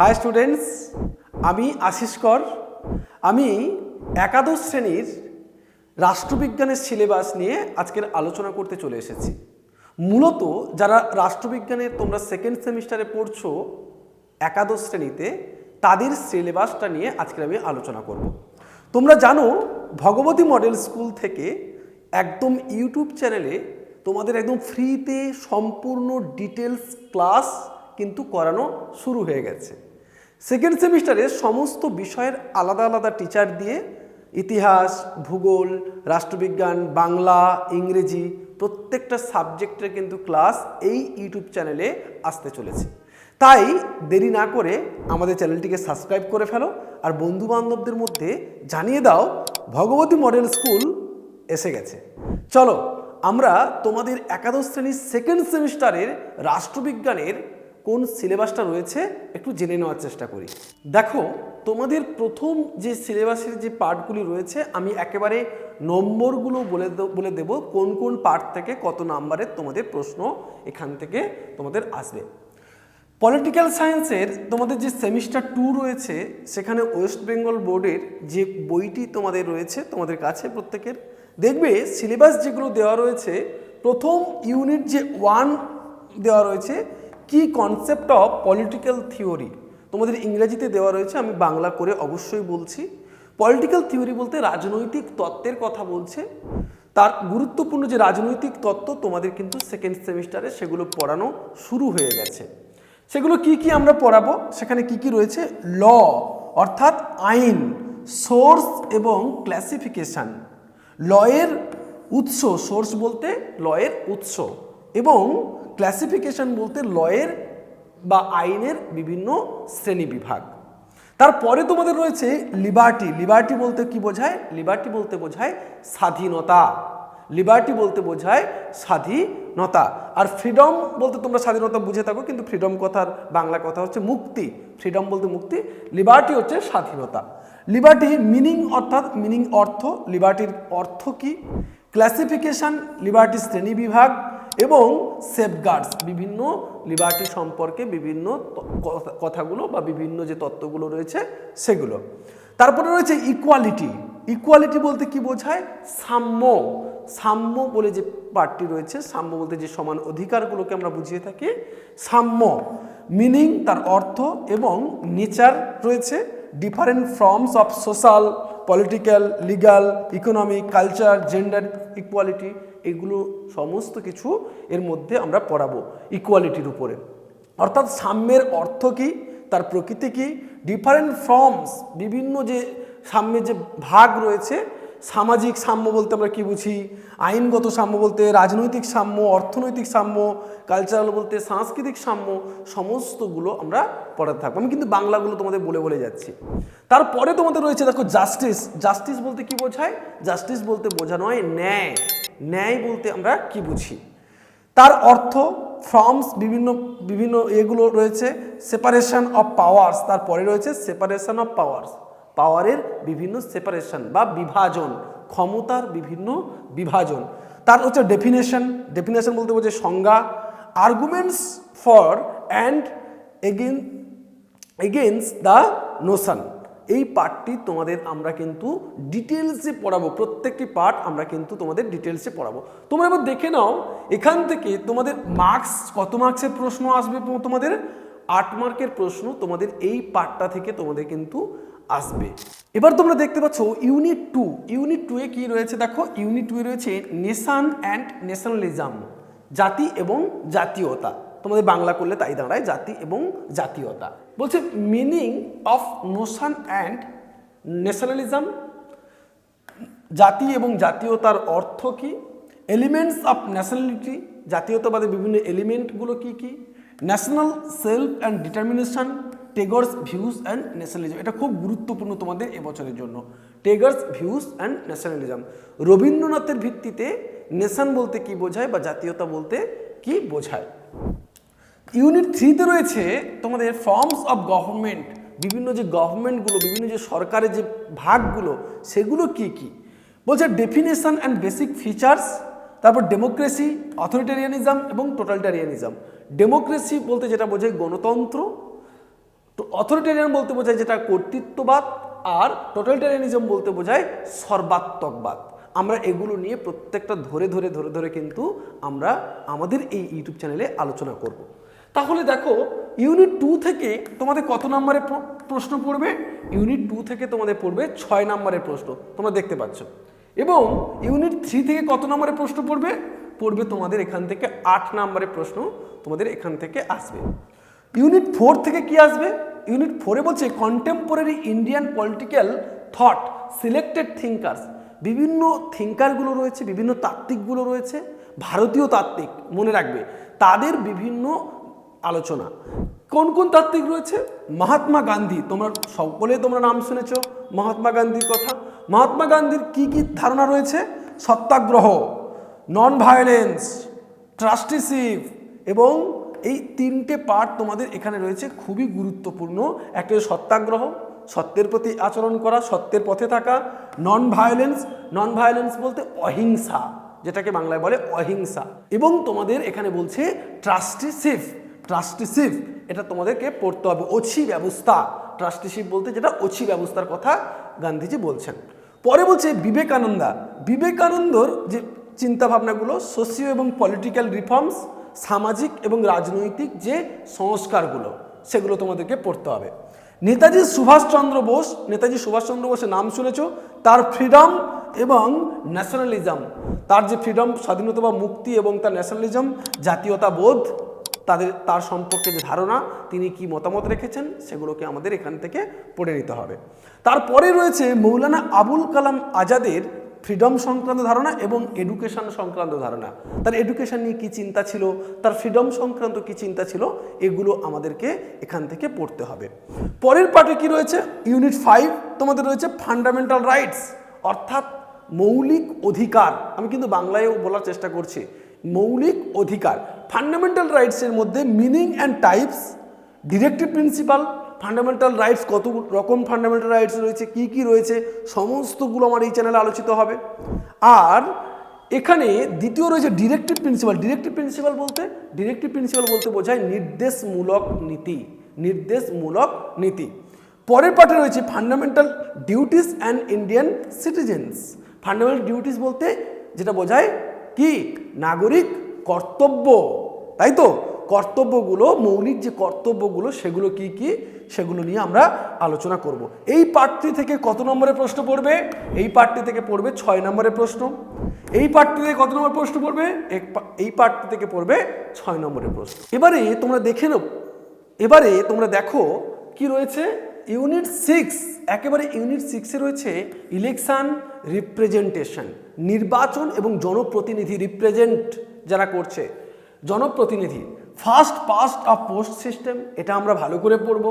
High students, আমি আশিস কর। আমি একাদশ শ্রেণির রাষ্ট্রবিজ্ঞানের সিলেবাস নিয়ে আজকের আলোচনা করতে চলে এসেছি। মূলত যারা রাষ্ট্রবিজ্ঞানে তোমরা সেকেন্ড সেমিস্টারে পড়ছো একাদশ শ্রেণীতে, তাদের সিলেবাসটা নিয়ে আজকের আমি আলোচনা করব। তোমরা জানো, ভগবতী মডেল স্কুল থেকে একদম ইউটিউব চ্যানেলে তোমাদের একদম ফ্রিতে সম্পূর্ণ ডিটেলস ক্লাস কিন্তু করানো শুরু হয়ে গেছে। সেকেন্ড সেমিস্টারে সমস্ত বিষয়ের আলাদা আলাদা টিচার দিয়ে ইতিহাস, ভূগোল, রাষ্ট্রবিজ্ঞান, বাংলা, ইংরেজি প্রত্যেকটা সাবজেক্টের কিন্তু ক্লাস এই ইউটিউব চ্যানেলে আসতে চলেছে। তাই দেরি না করে আমাদের চ্যানেলটিকে সাবস্ক্রাইব করে ফেলো আর বন্ধু বান্ধবদের মধ্যে জানিয়ে দাও ভগবতী মডেল স্কুল এসে গেছে। চলো আমরা তোমাদের একাদশ শ্রেণির সেকেন্ড সেমিস্টারের রাষ্ট্রবিজ্ঞানের কোন সিলেবাসটা রয়েছে একটু জেনে নেওয়ার চেষ্টা করি। দেখো, তোমাদের প্রথম যে সিলেবাসের যে পার্টগুলি রয়েছে, আমি একেবারে নম্বরগুলো বলে বলে দেব কোন কোন পার্ট থেকে কত নাম্বারের তোমাদের প্রশ্ন এখান থেকে তোমাদের আসবে। পলিটিক্যাল সায়েন্সের তোমাদের যে সেমিস্টার টু রয়েছে, সেখানে ওয়েস্ট বেঙ্গল বোর্ডের যে বইটি তোমাদের রয়েছে, তোমাদের কাছে প্রত্যেকের, দেখবে সিলেবাস যেগুলো দেওয়া রয়েছে, প্রথম ইউনিট যে ওয়ান দেওয়া রয়েছে কি কনসেপ্ট অফ পলিটিক্যাল থিওরি তোমাদের ইংরেজিতে দেওয়া রয়েছে, আমি বাংলা করে অবশ্যই বলছি। পলিটিক্যাল থিওরি বলতে রাজনৈতিক তত্ত্বের কথা বলছে। তার গুরুত্বপূর্ণ যে রাজনৈতিক তত্ত্ব তোমাদের কিন্তু সেকেন্ড সেমিস্টারে সেগুলো পড়ানো শুরু হয়ে গেছে। সেগুলো কি কি আমরা পড়াবো? সেখানে কি কি রয়েছে? ল অর্থাৎ আইন সোর্স এবং ক্লাসিফিকেশন লয়ের উৎস সোর্স বলতে লয়ের উৎস। এবং ক্লাসিফিকেশন বলতে লয়ের বা আইনের বিভিন্ন শ্রেণি বিভাগ তারপরে তোমাদের রয়েছে লিবার্টি লিবার্টি বলতে কি বোঝায়? লিবার্টি বলতে বোঝায় স্বাধীনতা। লিবার্টি বলতে বোঝায় স্বাধীনতা। আর ফ্রিডম বলতে তোমরা স্বাধীনতা বুঝে থাকো, কিন্তু ফ্রিডম কথার বাংলা কথা হচ্ছে মুক্তি। ফ্রিডম বলতে মুক্তি লিবার্টি হচ্ছে স্বাধীনতা। লিবার্টি মিনিং অর্থাৎ মিনিং অর্থ লিবার্টির অর্থ কি? ক্লাসিফিকেশন লিবার্টি শ্রেণি বিভাগ এবং সেফগার্ডস বিভিন্ন লিবার্টি সম্পর্কে বিভিন্ন কথাগুলো বা বিভিন্ন যে তত্ত্বগুলো রয়েছে সেগুলো। তারপরে রয়েছে ইকুয়ালিটি ইকুয়ালিটি বলতে কি বোঝায়? সাম্য। সাম্য বলে যে পার্টটি রয়েছে, সাম্য বলতে যে সমান অধিকারগুলোকে আমরা বুঝিয়ে থাকি, সাম্য। মিনিং তার অর্থ এবং নেচার রয়েছে different forms of social political legal economic culture gender equality এগুলো সমস্ত কিছু এর মধ্যে আমরা পড়াবো ইকুয়ালিটির উপরে। অর্থাৎ সাম্যের অর্থ কী? তার প্রকৃতি কি? ডিফারেন্ট ফর্মস বিভিন্ন যে সাম্যের যে ভাগ রয়েছে সামাজিক সাম্য বলতে আমরা কি বুঝি? আইনগত সাম্য বলতে রাজনৈতিক সাম্য, অর্থনৈতিক সাম্য কালচারাল বলতে সাংস্কৃতিক সাম্য, সমস্তগুলো আমরা পড়াতে থাকব। আমি কিন্তু বাংলাগুলো তোমাদের বলে বলে যাচ্ছি। তারপরে তোমাদের রয়েছে দেখো জাস্টিস জাস্টিস বলতে কি বোঝায়? জাস্টিস বলতে বোঝানো হয় ন্যায়। ন্যায় বলতে আমরা কি বুঝি? তার অর্থ ফর্মস বিভিন্ন বিভিন্ন এগুলো রয়েছে সেপারেশন অফ পাওয়ার্স তারপরে রয়েছে সেপারেশন অফ পাওয়ার্স পাওয়ারের বিভিন্ন সেপারেশন বা বিভাজন, ক্ষমতার বিভিন্ন বিভাজন। তার হচ্ছে ডেফিনেশন ডেফিনেশন বলতে বোঝে সংজ্ঞা arguments for and again against the notion এই পার্টটি তোমাদের আমরা কিন্তু ডিটেলসে পড়াবো, প্রত্যেকটি পার্ট আমরা কিন্তু তোমাদের ডিটেলসে পড়াবো। তোমরা এবার দেখে নাও, এখান থেকে তোমাদের মার্কস কত মার্কসের প্রশ্ন আসবে তোমাদের? আট মার্কের প্রশ্ন তোমাদের এই পার্টটা থেকে তোমাদের কিন্তু আসবে। এবার তোমরা দেখতে পাচ্ছ ইউনিট টু। ইউনিট টু এ কি রয়েছে? দেখো, ইউনিট টু এ রয়েছে নেশান অ্যান্ড ন্যাশনালিজম জাতি এবং জাতীয়তা। তোমাদের বাংলা করলে তাই দাঁড়ায়, জাতি এবং জাতীয়তা। বলছে meaning of notion and nationalism জাতি এবং জাতীয়তার অর্থ কি? এলিমেন্টস অফ ন্যাশনালিটি জাতীয়তাবাদের বিভিন্ন এলিমেন্টগুলো কি কি? National self and determination Tagore's views and nationalism. এটা খুব গুরুত্বপূর্ণ তোমাদের এবছরের জন্য। Tagore's views and nationalism. রবীন্দ্রনাথের ভিত্তিতে নেশন বলতে কি বোঝায় বা জাতীয়তা বলতে কি বোঝায়? ইউনিট থ্রিতে রয়েছে তোমাদের ফর্মস অফ গভর্নমেন্ট। বিভিন্ন যে গভর্নমেন্টগুলো, বিভিন্ন যে সরকারের যে ভাগগুলো, সেগুলো কি কি? বলছে ডেফিনেশন অ্যান্ড বেসিক ফিচার্স, তারপর ডেমোক্রেসি, অথরিটেরিয়ানিজম এবং টোটালিটারিয়ানিজম। ডেমোক্রেসি বলতে যেটা বোঝায় গণতন্ত্র অথরিটেরিয়ান বলতে বোঝায় যেটা কর্তৃত্ববাদ আর টোটালিটারিয়ানিজম বলতে বোঝায় সর্বাত্মকবাদ। আমরা এগুলো নিয়ে প্রত্যেকটা ধরে ধরে ধরে ধরে কিন্তু আমরা আমাদের এই ইউটিউব চ্যানেলে আলোচনা করব। তাহলে দেখো ইউনিট টু থেকে তোমাদের কত নম্বরের প্র- প্রশ্ন পড়বে? ইউনিট টু থেকে তোমাদের পড়বে ছয় নম্বরের প্রশ্ন, তোমরা দেখতে পাচ্ছ। এবং ইউনিট থ্রি থেকে কত নম্বরের প্রশ্ন পড়বে? পড়বে তোমাদের এখান থেকে আট নম্বরের প্রশ্ন তোমাদের এখান থেকে আসবে। ইউনিট ফোর থেকে কি আসবে? ইউনিট ফোরে বলছে contemporary Indian political thought selected thinkers বিভিন্ন থিঙ্কারগুলো রয়েছে, বিভিন্ন তাত্ত্বিকগুলো রয়েছে, ভারতীয় তাত্ত্বিক, মনে রাখবে, তাদের বিভিন্ন আলোচনা। কোন কোন তাত্ত্বিক রয়েছে? মহাত্মা গান্ধী। তোমরা সকলে তোমরা নাম শুনেছ, মহাত্মা গান্ধীর কথা। মহাত্মা গান্ধীর কি কি ধারণা রয়েছে? সত্যাগ্রহ নন ভায়োলেন্স ট্রাস্টিশিপ এবং এই তিনটে পার্ট তোমাদের এখানে রয়েছে খুবই গুরুত্বপূর্ণ। একটা সত্যাগ্রহ, সত্যের প্রতি আচরণ করা, সত্যের পথে থাকা নন ভায়োলেন্স নন ভায়োলেন্স বলতে অহিংসা, যেটাকে বাংলায় বলে অহিংসা। এবং তোমাদের এখানে বলছে ট্রাস্টিশিপ ট্রাস্টিশিপ এটা তোমাদেরকে পড়তে হবে। অছি ব্যবস্থা ট্রাস্টিশিপ বলতে যেটা অছি ব্যবস্থার কথা গান্ধীজি বলছেন। পরে বলছে বিবেকানন্দা। বিবেকানন্দর যে চিন্তাভাবনাগুলো সোশিও এবং পলিটিক্যাল রিফর্মস সামাজিক এবং রাজনৈতিক যে সংস্কারগুলো, সেগুলো তোমাদেরকে পড়তে হবে। নেতাজি সুভাষচন্দ্র বোস, নেতাজি সুভাষচন্দ্র বোসের নাম শুনেছ? তার ফ্রিডম এবং ন্যাশনালিজম তার যে ফ্রিডম স্বাধীনতা বা মুক্তি এবং তার ন্যাশনালিজম জাতীয়তাবোধ তাদের, তার সম্পর্কে যে ধারণা, তিনি কি মতামত রেখেছেন, সেগুলোকে আমাদের এখান থেকে পড়ে নিতে হবে। তারপরে রয়েছে মৌলানা আবুল কালাম আজাদের ফ্রিডম সংক্রান্ত ধারণা এবং এডুকেশন সংক্রান্ত ধারণা। তার এডুকেশন নিয়ে কী চিন্তা ছিল? তার ফ্রিডম সংক্রান্ত কী চিন্তা ছিল? এগুলো আমাদেরকে এখান থেকে পড়তে হবে। পরের পার্টে কি রয়েছে? ইউনিট ফাইভ তোমাদের রয়েছে ফান্ডামেন্টাল রাইটস অর্থাৎ মৌলিক অধিকার। আমি কিন্তু বাংলায়ও বলার চেষ্টা করছি। মৌলিক অধিকার। ফান্ডামেন্টাল রাইটসের মধ্যে meaning and types directive principal fundamental rights কত রকম ফান্ডামেন্টাল রাইটস রয়েছে, কি কি রয়েছে, সমস্তগুলো আমার এই চ্যানেলে আলোচিত হবে। আর এখানে দ্বিতীয় রয়েছে ডিরেক্টিভ প্রিন্সিপাল ডিরেক্টিভ প্রিন্সিপাল বলতে ডিরেক্টিভ প্রিন্সিপাল বলতে বোঝায় নির্দেশমূলক নীতি। নির্দেশমূলক নীতি। পরের পাঠে রয়েছে fundamental duties and Indian citizens fundamental duties বলতে যেটা বোঝায় কি? নাগরিক কর্তব্য। তাই তো? কর্তব্যগুলো, মৌলিক যে কর্তব্যগুলো, সেগুলো কি কি? সেগুলো নিয়ে আমরা আলোচনা করব। এই পাঠটি থেকে কত নম্বরের প্রশ্ন পড়বে? এই পাঠটি থেকে পড়বে ছয় নম্বরের প্রশ্ন। এই পাঠটি থেকে কত নম্বর প্রশ্ন পড়বে? এই পাঠটি থেকে পড়বে ছয় নম্বরের প্রশ্ন। এবারে তোমরা দেখে নাও। এবারে তোমরা দেখো কি রয়েছে? ইউনিট সিক্স, একেবারে ইউনিট সিক্সে রয়েছে ইলেকশন রিপ্রেজেন্টেশন, নির্বাচন এবং জনপ্রতিনিধি রিপ্রেজেন্ট যারা করছে। জনপ্রতিনিধি first past of post system এটা আমরা ভালো করে পড়ব।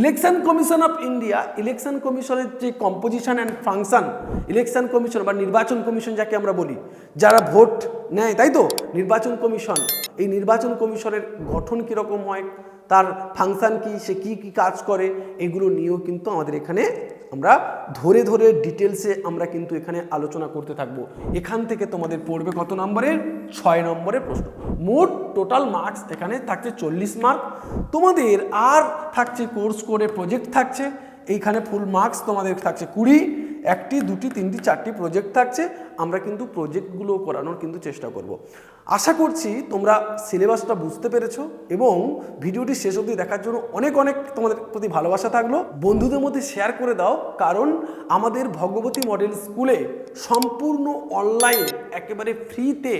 Election commission of India election কমিশনের যে composition and function election commission বা নির্বাচন কমিশন যাকে আমরা বলি, যারা ভোট নেয়, তাই তো? নির্বাচন কমিশন এই নির্বাচন কমিশনের গঠন কীরকম হয়? তার ফাংশন কি? সে কি কি কাজ করে? এগুলো নিয়েও কিন্তু আমাদের এখানে আমরা ধরে ধরে ডিটেলসে আমরা কিন্তু এখানে আলোচনা করতে থাকব। এখান থেকে তোমাদের পড়বে কত নম্বরের ছয় নম্বরের প্রশ্ন। মোট টোটাল মার্কস এখানে থাকছে চল্লিশ মার্ক তোমাদের আর থাকছে কোর্স করে প্রজেক্ট থাকছে। এইখানে ফুল মার্কস তোমাদের থাকছে কুড়ি। একটি, দুটি, তিনটি, চারটি প্রজেক্ট থাকছে, আমরা কিন্তু প্রজেক্টগুলো করানোর কিন্তু চেষ্টা করব। আশা করছি তোমরা সিলেবাসটা বুঝতে পেরেছ এবং ভিডিওটি শেষ অবধি দেখার জন্য অনেক অনেক তোমাদের প্রতি ভালোবাসা থাকল। বন্ধুদের মধ্যে শেয়ার করে দাও, কারণ আমাদের ভগবতী মডেল স্কুলে সম্পূর্ণ অনলাইন একেবারে ফ্রিতে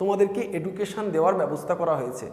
তোমাদেরকে এডুকেশন দেওয়ার ব্যবস্থা করা হয়েছে।